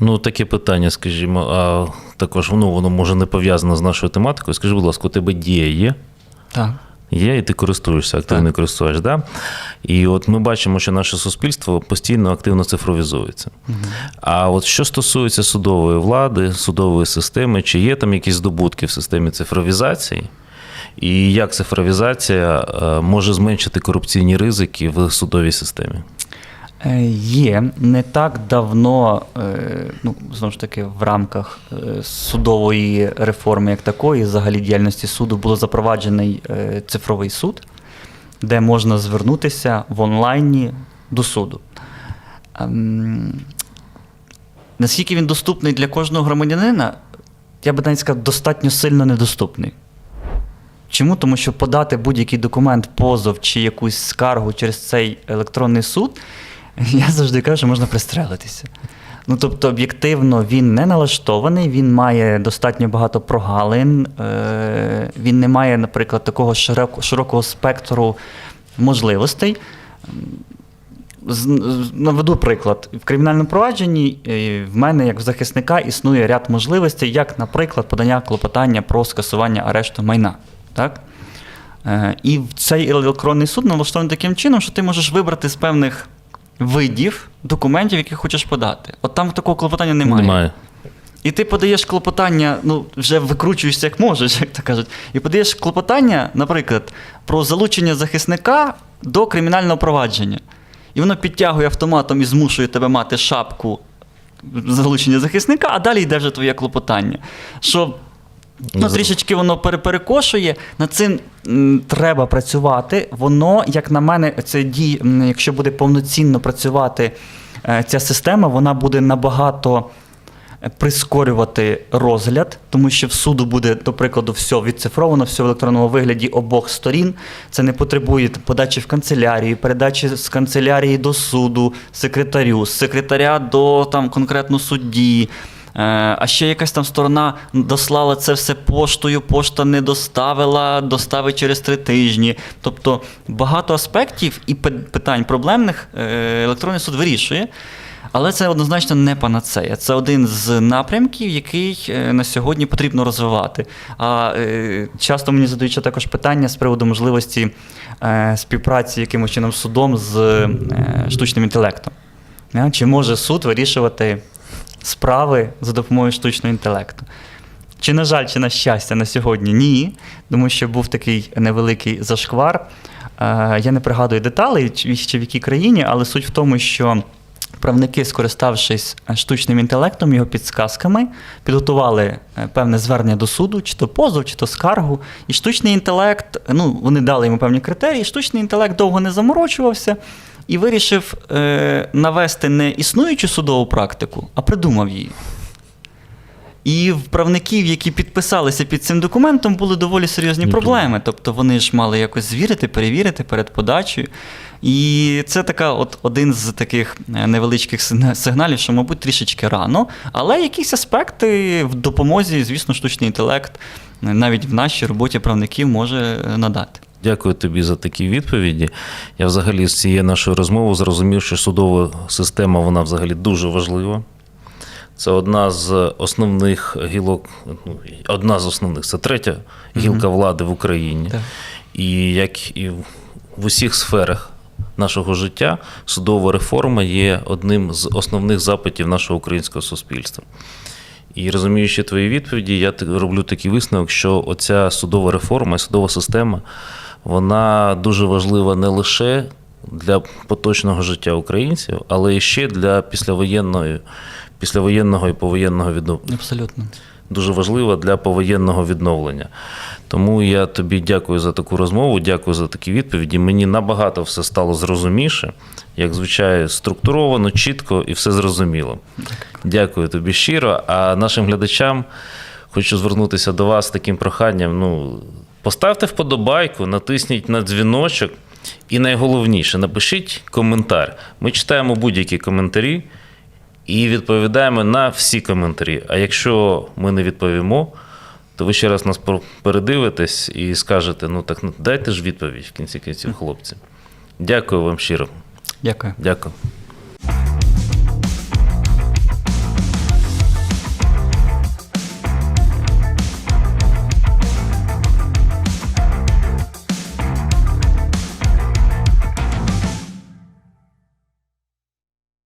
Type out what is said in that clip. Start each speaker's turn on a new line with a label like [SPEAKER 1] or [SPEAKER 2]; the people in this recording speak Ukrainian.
[SPEAKER 1] Ну, таке питання, скажімо, а також ну, воно може не пов'язано з нашою тематикою. Скажи, будь ласка, у тебе дія є?
[SPEAKER 2] Так.
[SPEAKER 1] Є, і ти користуєшся, активно користуєш, да? І от ми бачимо, що наше суспільство постійно активно цифровізується. А от що стосується судової влади, судової системи, чи є там якісь здобутки в системі цифровізації? І як цифровізація е, може зменшити корупційні ризики в судовій системі?
[SPEAKER 2] Е, Є не так давно, е, ну знову ж таки, в рамках е, судової реформи, як такої, взагалі діяльності суду, було запроваджений цифровий суд, де можна звернутися в онлайні до суду. Ем, Наскільки він доступний для кожного громадянина, я би навіть сказав, достатньо сильно недоступний. Чому? Тому що подати будь-який документ, позов чи якусь скаргу через цей електронний суд, я завжди кажу, що можна пристрелитися. Ну, тобто, об'єктивно, він не налаштований, він має достатньо багато прогалин, е- він не має, наприклад, такого широкого спектру можливостей. Наведу приклад. В кримінальному провадженні е, в мене, як в захисника, існує ряд можливостей, як, наприклад, подання клопотання про скасування арешту майна. Так? Е, І цей електронний суд налаштований таким чином, що ти можеш вибрати з певних видів документів, які хочеш подати. От там такого клопотання немає.
[SPEAKER 1] Немає.
[SPEAKER 2] І ти подаєш клопотання, ну вже викручуєшся як можеш, як то кажуть. І подаєш клопотання, наприклад, про залучення захисника до кримінального провадження. І воно підтягує автоматом і змушує тебе мати шапку залучення захисника, а далі йде вже твоє клопотання. Що ну, трішечки воно пере- перекошує. Над цим треба працювати. Воно, як на мене, це дій, якщо буде повноцінно працювати е, ця система, вона буде набагато е, прискорювати розгляд, тому що в суду буде, до прикладу, все відцифровано, все в електронному вигляді обох сторін. Це не потребує подачі в канцелярію, передачі з канцелярії до суду, секретарю, з секретаря до там конкретно судді. Е, А ще якась там сторона дослала це все поштою, пошта не доставила, доставить через три тижні. Тобто багато аспектів і питань проблемних е, електронний суд вирішує. Але це однозначно не панацея. Це один з напрямків, який е, на сьогодні потрібно розвивати. А часто мені задають ще також питання з приводу можливості співпраці якимось чином судом з штучним інтелектом. Чи може суд вирішувати справи за допомогою штучного інтелекту? Чи на жаль, чи на щастя, на сьогодні ні, тому що був такий невеликий зашквар. Е, Я не пригадую деталей, чи в якій країні, але суть в тому, що правники, скориставшись е, штучним інтелектом, його підсказками, підготували е, певне звернення до суду, чи то позов, чи то скаргу. І штучний інтелект, ну вони дали йому певні критерії. Штучний інтелект довго не заморочувався і вирішив е, навести не існуючу судову практику, а придумав її. І в правників, які підписалися під цим документом, були доволі серйозні
[SPEAKER 1] Ні,
[SPEAKER 2] проблеми. Тобто вони ж мали якось звірити, перевірити перед подачею. І це така, от один з таких е, невеличких сигналів, що, мабуть, трішечки рано, але якісь аспекти в допомозі, звісно, штучний інтелект е, навіть в нашій роботі правників може е, надати.
[SPEAKER 1] Дякую тобі за такі відповіді. Я взагалі з цієї нашої розмови зрозумів, що судова система вона взагалі дуже важлива. Це одна з основних гілок, ну, одна з основних, це третя гілка влади в Україні.
[SPEAKER 2] Так.
[SPEAKER 1] І як і в усіх сферах нашого життя, судова реформа є одним з основних запитів нашого українського суспільства. І розуміючи твої відповіді, я роблю такий висновок, що оця судова реформа і судова система вона дуже важлива не лише для поточного життя українців, але і ще для післявоєнної, післявоєнного і повоєнного відновлення
[SPEAKER 2] Абсолютно.
[SPEAKER 1] дуже важлива для повоєнного відновлення. Тому я тобі дякую за таку розмову, дякую за такі відповіді. Мені набагато все стало зрозуміше, як звичайно, структуровано, чітко і все зрозуміло. Дякую тобі щиро. А нашим глядачам хочу звернутися до вас з таким проханням. Ну, поставте вподобайку, натисніть на дзвіночок. І найголовніше, напишіть коментар. Ми читаємо будь-які коментарі і відповідаємо на всі коментарі. А якщо ми не відповімо, то ви ще раз нас передивитесь і скажете: ну так ну, дайте ж відповідь в кінці кінців, хлопці. Дякую вам щиро.
[SPEAKER 2] Дякую.
[SPEAKER 1] Дякую.